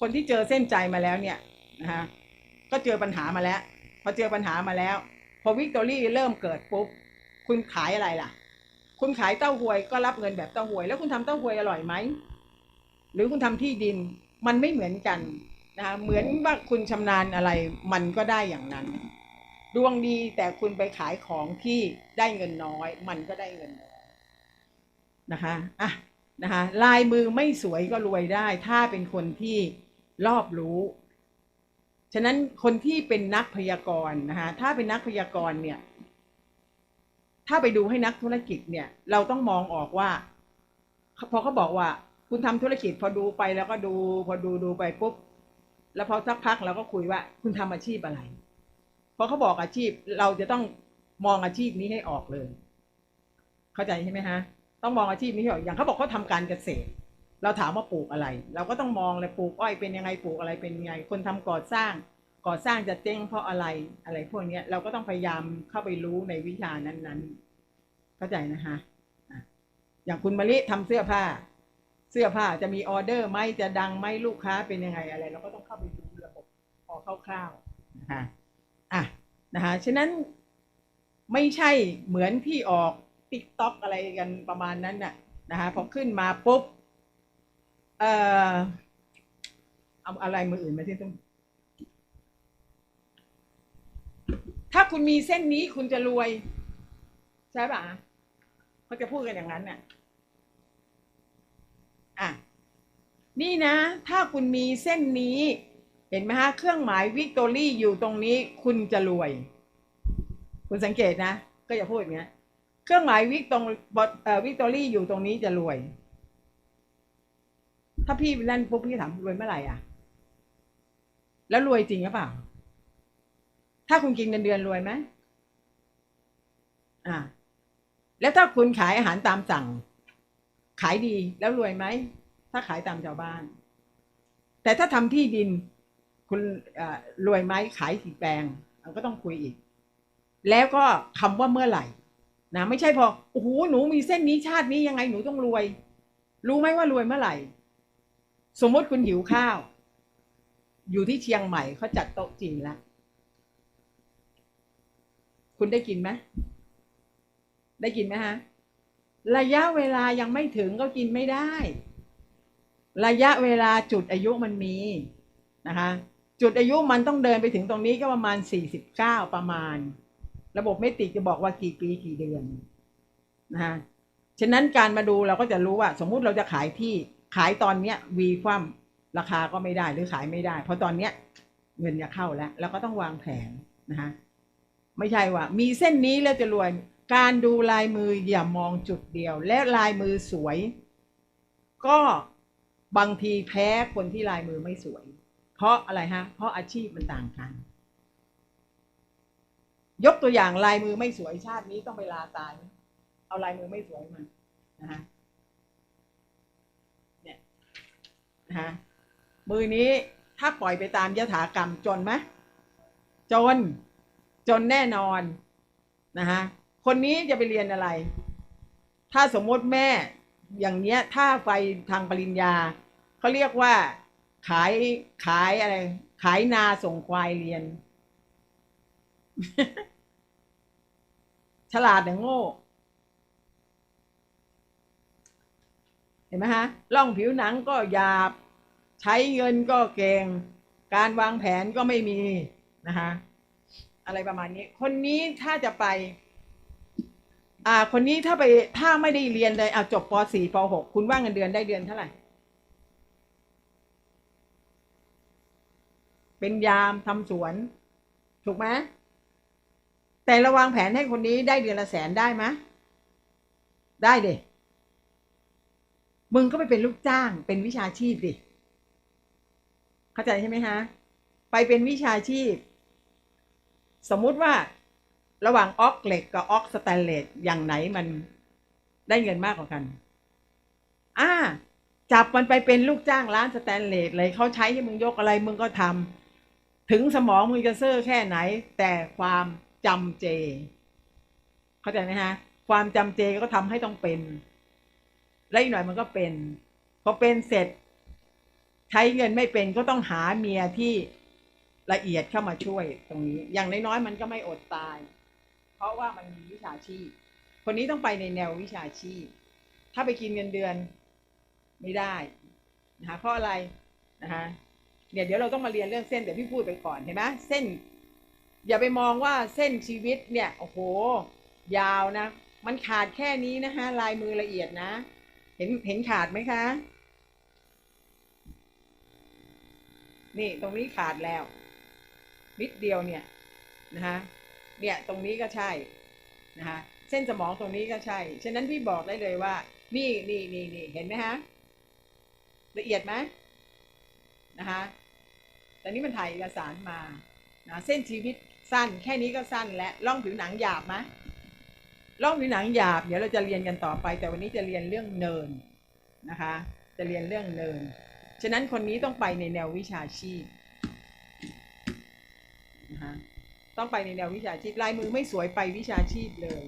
คนที่เจอเส้นใจมาแล้วเนี่ยนะฮะก็เจอปัญหามาแล้ว พอเจอปัญหามาแล้ว พอวิกตอรี่เริ่มเกิดปุ๊บ คุณขายอะไรล่ะ คุณขายเต้าหวยก็รับเงินแบบเต้าหวย แล้วคุณทำเต้าหวยอร่อยไหม หรือคุณทำที่ดินมันไม่เหมือนกันนะคะเหมือนว่าคุณชำนาญอะไรมันก็ได้อย่างนั้น ดวงดีแต่คุณไปขายของที่ได้เงินน้อย มันก็ได้เงินน้อยนะคะอะนะคะลายมือไม่สวยก็รวยได้ ถ้าเป็นคนที่ รอบรู้ ฉะนั้นคนที่เป็นนักพยากรณ์นะคะถ้าเป็นนักพยากรณ์เนี่ย ถ้าไปดูให้นักธุรกิจเนี่ย เราต้องมองออกว่า พอเขาบอกว่า คุณทำธุรกิจ พอดูไปแล้วก็ดู พอดูดูไปปุ๊บแล้วพอสักพักเราก็คุยว่า คุณทำอาชีพอะไรพอเขาบอกอาชีพเราจะต้องมองอาชีพนี้ให้ออกเลย เข้าใจใช่ไหมฮะ ต้องมองอาชีพนี้ให้ออกอย่างเขาบอกเขาทำการเกษตร เราถามว่าปลูกอะไร เราก็ต้องมองเลยปลูกอ้อยเป็นยังไงปลูกอะไรเป็นยังไง คนทำก่อสร้าง ก่อสร้างจะเจ๊งเพราะอะไรอะไรพวกนี้เราก็ต้องพยายามเข้าไปรู้ในวิชานั้นๆ เข้าใจนะคะอย่างคุณมะลิทำเสื้อผ้า เสื้อผ้าจะมีออเดอร์ไหมจะดังไหมลูกค้าเป็นยังไงอะไร เราก็ต้องเข้าไปดูระบบพอคร่าวๆนะคะอะนะคะฉะนั้นไม่ใช่เหมือนที่ออกติ๊กต็อกอะไรกันประมาณนั้นน่ะนะคะพอขึ้นมาปุ๊บ เอ่อเอาอะไรมืออื่นมาที่ต้องถ้าคุณมีเส้นนี้คุณจะรวย ใช่ปะเขาจะพูดกันอย่างนั้นน่ะอะนี่นะ ถ้าคุณมีเส้นนี้ เห็นไหมฮะ เครื่องหมายวิกตอรี่อยู่ตรงนี้ คุณจะรวย คุณสังเกตนะ ก็จะพูดอย่างเงี้ย เครื่องหมายวิกตรงวิกตอรี่อยู่ตรงนี้จะรวย ถ้าพี่นั่นปุ๊บพี่ถามรวยเมื่อไหร่อะ แล้วรวยจริงหรือเปล่า ถ้าคุณกินเงินเดือนรวยไหมอ่า แล้วถ้าคุณขายอาหารตามสั่ง ขายดีแล้วรวยไหม ถ้าขายตามชาวบ้าน แต่ถ้าทำที่ดิน คุณอ่ารวยไหมขายสี่แปลงเราก็ต้องคุยอีก แล้วก็คำว่าเมื่อไหร่นะไม่ใช่พอโอ้โหหนูมีเส้นนี้ชาตินี้ยังไงหนูต้องรวย รู้ไหมว่ารวยเมื่อไหร่ สมมติคุณหิวข้าว อยู่ที่เชียงใหม่เขาจัดโต๊ะจีนแล้ว คุณได้กินไหมได้กินไหมฮะ ระยะเวลายังไม่ถึงก็กินไม่ได้ ระยะเวลาจุดอายุมันมีนะคะ จุดอายุมันต้องเดินไปถึงตรงนี้ก็ประมาณสี่สิบเก้าประมาณ ระบบเมติกจะบอกว่ากี่ปีกี่เดือนนะคะฉะนั้นการมาดูเราก็จะรู้ว่า สมมุติเราจะขายที่ ขายตอนเนี้ยวีคว่ำราคาก็ไม่ได้หรือขายไม่ได้ เพราะตอนเนี้ยเงินจะเข้าแล้วเราก็ต้องวางแผนนะคะไม่ใช่ว่า มีเส้นนี้แล้วจะรวย การดูลายมืออย่ามองจุดเดียว และลายมือสวย ก็บางทีแพ้คนที่ลายมือไม่สวย เพราะอะไรฮะ เพราะอาชีพมันต่างกัน ยกตัวอย่างลายมือไม่สวยชาตินี้ต้องไปลาตาย เอาลายมือไม่สวยมานะฮะเนี่ย นะฮะมือนี้ถ้าปล่อยไปตามยถากรรมจนไหมจน จนแน่นอนนะฮะคนนี้จะไปเรียนอะไร ถ้าสมมติแม่อย่างเนี้ยถ้าไปทางปริญญาเขาเรียกว่าขายขายอะไร ขายนาส่งควายเรียน ฉลาดแต่โง่ เห็นไหมฮะล่องผิวหนังก็หยาบ ใช้เงินก็เก่ง การวางแผนก็ไม่มีนะคะอะไรประมาณนี้ คนนี้ถ้าจะไป อ่า คนนี้ถ้าไปถ้าไม่ได้เรียนเลยอ่าจบป .4 ป .6 คุณว่าเงินเดือนได้เดือนเท่าไหร่ เป็นยามทำสวน ถูกไหมแต่ระวางแผนให้คนนี้ได้เดือนละแสนได้ไหมได้เด็มึงก็ไปเป็นลูกจ้างเป็นวิชาชีพดิ เข้าใจใช่ไหมฮะ ไปเป็นวิชาชีพ สมมุติว่าระหว่างออกเหล็กกับออกสแตนเลสอย่างไหนมันได้เงินมากกว่ากัน อ่า จับมันไปเป็นลูกจ้างร้านสแตนเลสเลยเขาใช้ให้มึงยกอะไรมึงก็ทำถึงสมองมึงจะเซ่อแค่ไหน แต่ความจำเจ เข้าใจไหมฮะ ความจำเจก็ทำให้ต้องเป็น แล้วอีกหน่อยมันก็เป็น พอเป็นเสร็จ ช้เงินไม่เป็นก็ต้องหาเมียที่ละเอียดเข้ามาช่วยตรงนี้ อย่างน้อยๆมันก็ไม่อดตาย เพราะว่ามันมีวิชาชีพ คนนี้ต้องไปในแนววิชาชีพ ถ้าไปกินเงินเดือนไม่ได้นะคะเพราะอะไรนะคะเนี่ยเดี๋ยวเราต้องมาเรียนเรื่องเส้นเดี๋ยวพี่พูดไปก่อนเห็นไหมเส้น อย่าไปมองว่าเส้นชีวิตเนี่ยโอ้โห ยาวนะ มันขาดแค่นี้นะคะลายมือละเอียดนะ เห็นเห็นขาดไหมคะ นี่ตรงนี้ขาดแล้ว นิดเดียวเนี่ยนะคะเนี่ยตรงนี้ก็ใช่นะคะเส้นสมองตรงนี้ก็ใช่ ฉะนั้นพี่บอกได้เลยว่า นี่นี่นี่นี่เห็นไหมฮะละเอียดไหมนะคะแต่นี้มันถ่ายเอกสารมานะเส้นชีวิตสั้นแค่นี้ก็สั้นและล่องผิวหนังหยาบไหมล่องผิวหนังหยาบเดี๋ยวเราจะเรียนกันต่อไป แต่วันนี้จะเรียนเรื่องเนินนะคะ จะเรียนเรื่องเนิน ฉะนั้นคนนี้ต้องไปในแนววิชาชีพนะคะต้องไปในแนววิชาชีพลายมือไม่สวยไปวิชาชีพเลย